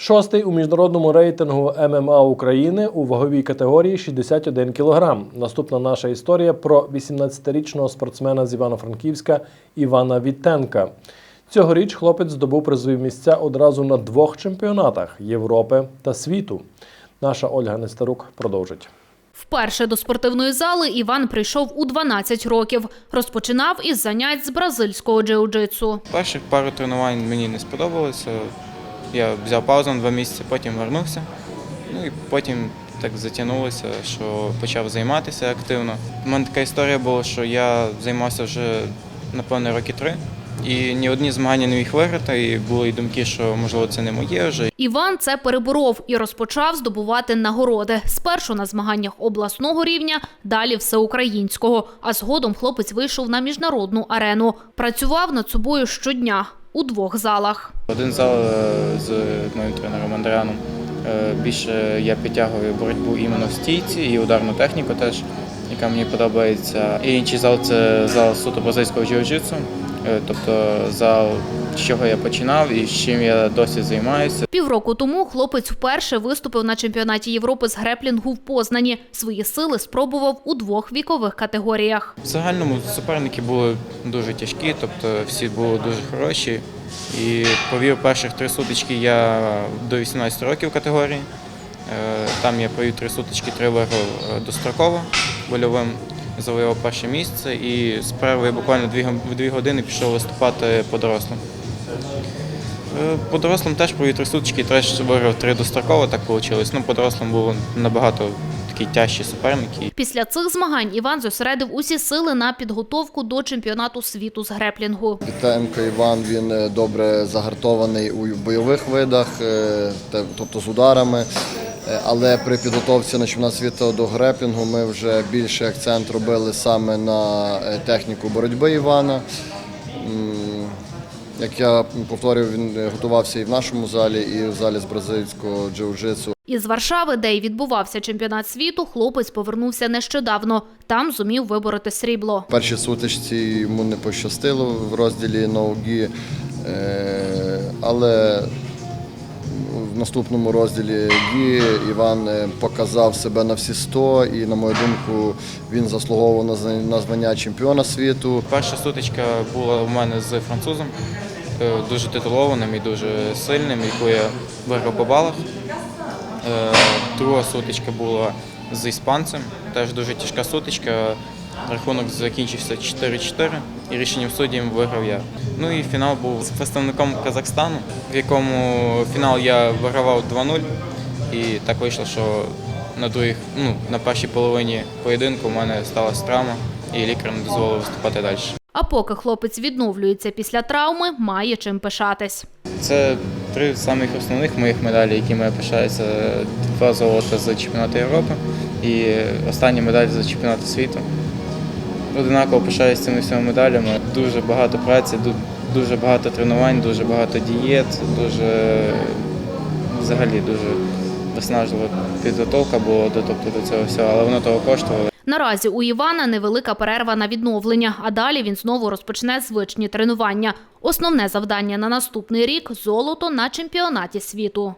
Шостий у міжнародному рейтингу ММА України у ваговій категорії 61 кг. Наступна наша історія про 18-річного спортсмена з Івано-Франківська Івана Віттенка. Цьогоріч хлопець здобув призові місця одразу на двох чемпіонатах Європи та світу. Наша Ольга Нестерук продовжить. Вперше до спортивної зали Іван прийшов у 12 років. Розпочинав із занять з бразильського джиу-джитсу. Перших пару тренувань мені не сподобалося. Я взяв паузу на два місяці, потім вернувся. Ну і потім так затягнулося, що почав займатися активно. У мене така історія була, що я займався вже напевно роки три. І ні одні змагання не міг виграти, і були й думки, що можливо це не моє вже. Іван це переборов і розпочав здобувати нагороди. Спершу на змаганнях обласного рівня, далі всеукраїнського. А згодом хлопець вийшов на міжнародну арену. Працював над собою щодня у двох залах. Один зал е, з моїм тренером Андріаном. е, Більше я підтягую боротьбу іменно в стійці і ударну техніку теж, яка мені подобається. І інший зал це зал суто бразильського джиу-джитсу, тобто зал, з чого я починав і з чим я досі займаюся. Півроку тому хлопець вперше виступив на чемпіонаті Європи з греплінгу в Познані. Свої сили спробував у двох вікових категоріях. В загальному суперники були дуже тяжкі, тобто всі були дуже хороші. І повів перших три сутички я до 18 років категорії. Е, Там я провів три сутички, три виграв е, достроково больовим, завоював перше місце і з перерви буквально дві, гом- в дві години пішов виступати по дорослим. Е, По дорослим теж провів три сутички, теж виграв три достроково, так вийшло. Ну, по дорослим було набагато такі тяжчі суперники. Після цих змагань Іван зосередив усі сили на підготовку до чемпіонату світу з греплінгу. Вітенко Іван він е, добре загартований у бойових видах, е, тобто з ударами. Е, Але при підготовці на чемпіонат світу до греплінгу ми вже більше акцент робили саме на е, техніку боротьби Івана. Як я повторюю, він е, готувався і в нашому залі, і в залі з бразильського джиу-джитсу. Із Варшави, де й відбувався чемпіонат світу, хлопець повернувся нещодавно. Там зумів вибороти срібло. В першій сутичці йому не пощастило в розділі ноугі, але в наступному розділі гі Іван е, показав себе на всі 100 і, на мою думку, він заслуговував на на звання чемпіона світу. Перша сутичка була у мене з французом, е, дуже титулованим і дуже сильним, яку я виграв по балах. Е, Друга сутичка була з іспанцем, теж дуже тяжка сутичка. Рахунок закінчився 4-4 і рішенням суддів виграв я. Ну і фінал був з представником Казахстану, в якому фінал я вигравав 2-0. І так вийшло, що на других, ну, на першій половині поєдинку у мене сталася травма, і лікар не дозволив виступати далі. А поки хлопець відновлюється після травми, має чим пишатись. Це три самих основних моїх медалі, якими пишаюся. Два золота з чемпіонату Європи і остання медаль з чемпіонату світу. Одинаково пишаюся цими всіма медалями. Дуже багато праці, дуже багато тренувань, дуже багато дієт, дуже взагалі дуже виснажлива підготовка була до, тобто, до цього всього, але воно того коштувало. Наразі у Івана невелика перерва на відновлення, а далі він знову розпочне звичні тренування. Основне завдання на наступний рік золото на чемпіонаті світу.